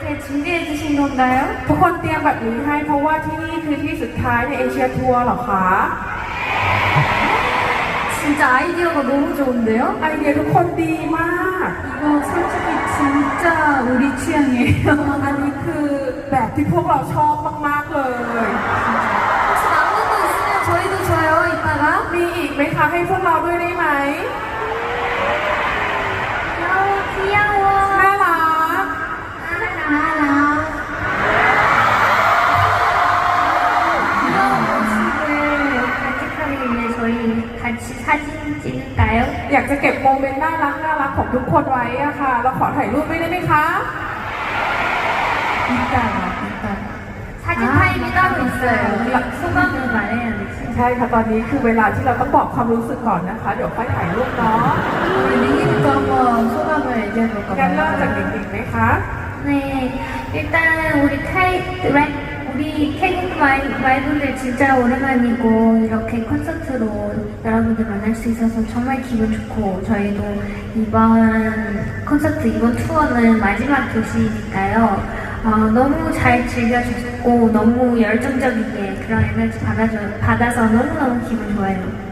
คเคชิเอจะชินนแล้วทุกคนเตรียมแบบนี้ให้เพราะว่าที่นี่คือที่สุดท้ายในเอเชียทัวร์หรอคะจริงใจเดียวกับรู้จนเดียวไอเดียทุกคนดีมากก็ซึ่งจริงจริงจะอุริเชียงเองอันนี้คือแบบที่พวกเราชอบมาก ๆ เลยมีอีกไหมคะให้พวกเราด้วยได้ไหมเที่ยว같이사진찍을까요อยากจะเก็บโมเมนต์น่ารักน่ารักของทุกคนไว้อะค่ะเราขอถ่ายรูปไม่ได้ไหมคะอีกาอีกา사진아타่이따로있어요우리소감을말해야되지ใช่ค่ะตอนนี้คือเวลาที่เราต้องบอกความรู้สึกก่อนนะคะเดี๋ยวค่อยถ่ายรูปเนาะ่리민기부터한번소감을얘่해งั้นเริ่มจากจริงด็กๆไหมคะ네일단우리่แรก 우리 태국 마이 와이분들 진짜 오랜만이고 이렇게 콘서트로 여러분들 만날 수 있어서 정말 기분 좋고 저희도 이번 콘서트 이번 투어는 마지막 도시니까요 어, 너무 잘 즐겨주셨고 너무 열정적인게 그런 에너지 받아줘, 받아서 너무너무 기분 좋아요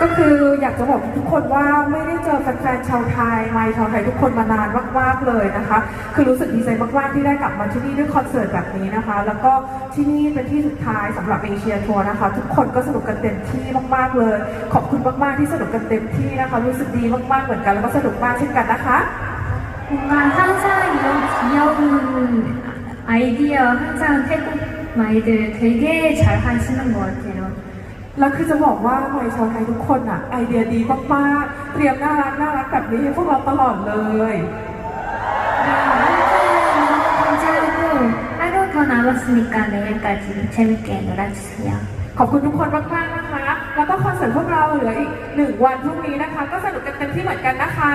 ก็คืออยากจะบอกทุกคนว่าไม่ได้เจอแฟนๆชาวไทยไมชาวไทยทุกคนมานานมากๆเลยนะคะคือรู้สึกดีใจมากๆที่ได้กลับมาที่นี่ด้วยคอนเสิร์ตแบบนี้นะคะแล้วก็ที่นี่เป็นที่สุดท้ายสำหรับเอเชียทัวร์นะคะทุกคนก็สนุกกันเต็มที่มากๆเลยขอบคุณมากๆที่สนุกกันเต็มที่นะคะรู้สึกดีมากๆเหมือนกันแล้วก็สนุกมากเช่นกันนะคะมา항상이런귀여ค아이ม่항ด태국마이들되ๆ잘하시는것같아요แล้วคือจะบอกว่าหน่วยชาวไทยทุกคนอะไอเดียดีมากๆเตรียมน่ารักน่ารักแบบนี้ให้พวกเราตลอดเลย감사니까내일까지재밌게놀아주세요ขอบคุณทุกคนมากๆนะคะแล้วก็คอนเสิร์ตพวกเราเหลืออีกหนึ่งวันพรุ่งนี้นะคะก็สนุกกันเต็มที่เหมือนกันนะคะ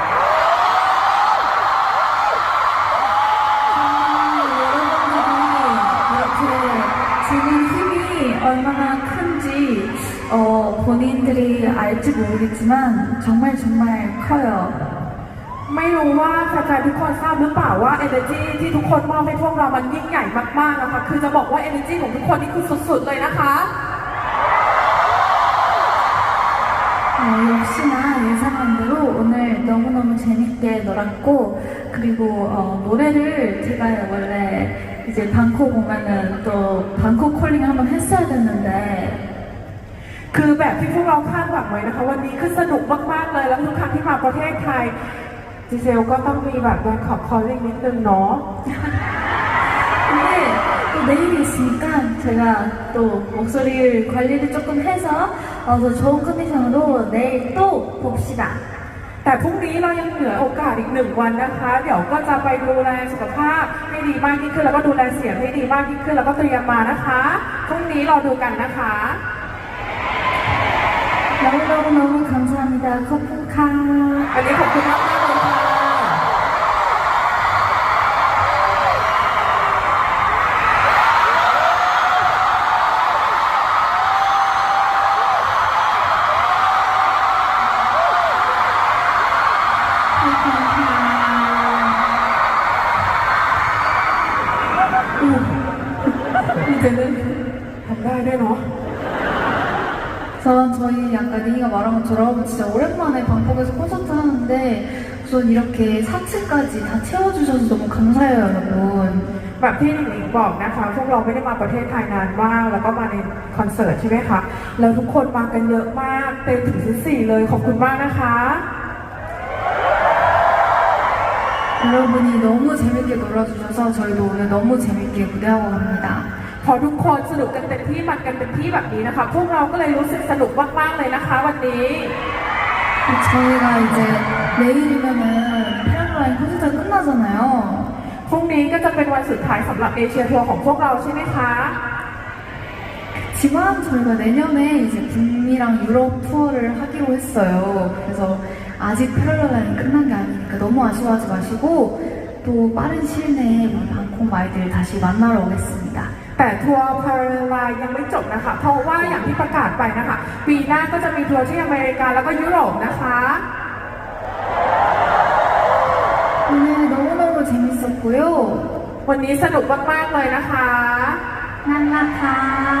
본인들이 알지 모르겠지만 정말 정말 커요. ไม่รู้ว่าแฟนๆทุกคนทราบหรือเปล่าว่า energy ที่ ทุก คน มอบ ให้ พวกเรา มัน ยิ่ง ใหญ่ มาก ๆ นะคะ คือ จะ บอก ว่า energy ของ ทุก คน นี่ คือสุดๆ เลย นะคะ 어, 역시나 예상한대로 오늘 너무너무 재밌게 놀았고 그리고 어, 노래를 제가 원래 이제 방콕 오면은 또 방콕 콜링 한번 했어야 됐는데 คือแบบที่พวกเราคาดหวังไว้นะคะวันนี้คือสนุกมากๆเลยแล้วทุกครั้งที่มาประเทศไทยจีเซลก็ต้องมีแบบการขอบคอลลิ่งนิดนึงเนาะ내일이있으제가또목소리관리를조금해서어더좋은컨디션으로내일또봅시다แต่พรุ่งนี้เรายังเหลือโอกาสอีกหนึ่งวันนะคะเดี๋ยวก็จะไปดูแลสุขภาพให้ดีมากยิ่งขึ้นแล้วก็ดูแลเสียงให้ดีมากยิ่งขึ้นแล้วก็เตรียมมานะคะพรุ่งนี้รอดูกันนะคะ 너무너무너무 감사합니다. 커플카 아니, นนี้ขอบคุณมากม 커플캉. 이제는 저희 아까 니가 말한 것처럼 진짜 오랜만에 방콕에서 콘서트 하는데 우선 이렇게 상체까지 다 채워주셔서 너무 감사해요 여러분 แบบที่หนิงบอกนะคะพวกเราไม่ได้มาประเทศไทยนานมากแล้วก็มาในคอนเสิร์ตใช่ไหมคะแล้วทุกคนมากันเยอะมากเต็มถึงชั้นสี่เลยขอบคุณมากนะคะ 여러분이 너무 재밌게 놀아주셔서 저희도 오늘 너무 재밌게 무대하고 갑니다. พอทุกคนสนุกกันเต็มที่มันกันเต็มที่แบบนี้นะคะพวกเราก็เลยรู้สึกสนุกมากๆเลยนะคะวันนี้ 저희가 이제 내일이면은 페어라인 콘서트 끝나잖아요. พรุ่งนี้ก็จะเป็นวันสุดท้ายสำหรับเอเชียทัวร์ของพวกเราใช่ไหมคะ 그치만 저희가 내년에 이제 북미랑 유럽 투어를 하기로 했어요. 그래서 아직 패럴라인 끝난 게 아니니까 너무 아쉬워하지 마시고 또 빠른 시일 내에 우리 방콕 아이들 다시 만나러 오겠습니다. แต่ทัวร์พาราไลยังไม่จบนะคะเพราะว่าอย่างที่ประกาศไปนะคะปีหน้าก็จะมีทัวร์ที่อเมริกาแล้วก็ยุโรปนะคะวันนนี้오늘ก็너무ุ밌었고ยวันนี้สนุกมากๆเลยนะคะนนั่ะคะ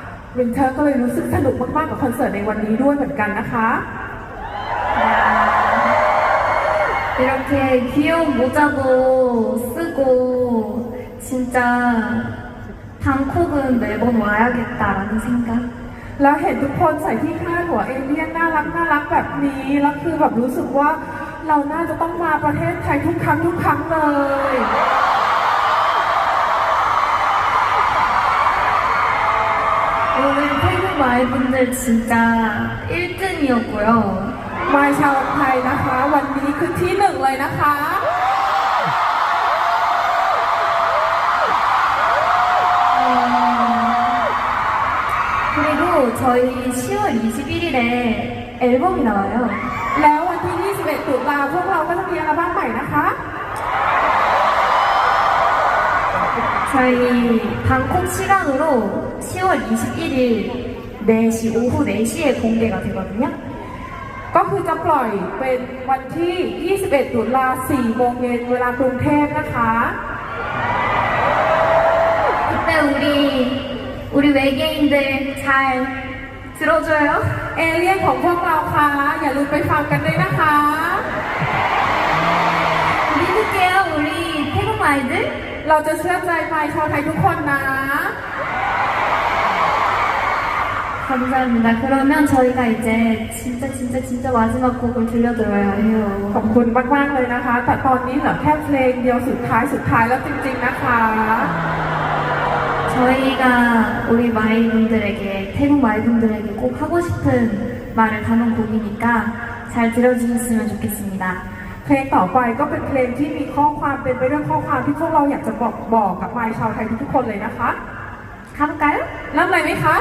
วินเทอร์ก็เลยรู้สึกสนุกมากๆกับคอนเสิร์ตในวันนี้ด้วยเหมือนกันนะคะโ이เ게귀여운모자도쓰고진짜방콕은매번와야겠다라는생각แล้วเห็นทุกคนใส่ที่คาดหัวเอเลี่ยนน่ารักน่ารักแบบนี้แล้วคือแบบรู้สึกว่าเราน่าจะต้องมาประเทศไทยทุกครั้งทุกครั้งเลย오늘태국아이분들진짜1등이었고요มาชาวไทยนะคะวันนี้คือที่หนึ่งเลยนะคะ그리고저희10월21일에앨범이나와요แล้ววันที่21ตุลาพวกเราก็จะมีอัลบั้มใหม่นะคะ 저희 방콕 시간으로 10월 21일 4시, 오후 4시에 공개가 되거든요. ก็คือจะปล่อยเป็นวันที่21ตุลา4โมงเย็นเวลากรุงเทพนะคะ 그때 우리, 우리 외계인들 잘 들어줘요. เอเลี่ยนของพวกเราค่ะอย่าลืมไปฟังกันด้วยนะคะ 우리 볼게요, 우리 태국 아이들. เราจะเชื่อใจไปชาวไทยทุกคนนะ 감사합니다. 그러면 저희가 이제 진짜 진짜 진짜 마지막 곡을 들려드려야 해요. ขอบคุณมากๆเลยนะคะแต่ตอนนี้เหลือแค่เพลงเดียวสุดท้ายสุดท้ายแล้วจริงๆนะคะ 저희가 우리 마이분들에게 태국 마이분들에게 꼭 하고 싶은 말을 담은 곡이니까 잘 들어주셨으면 좋겠습니다. เพลงต่อไปก็เป็นเพลงที่มีข้อความเป็นไปด้วยข้อความที่พวกเราอยากจะบอกบอกกับไมคชาวไทยทุกคนเลยนะคะทำกันรับอเลยไหมคะ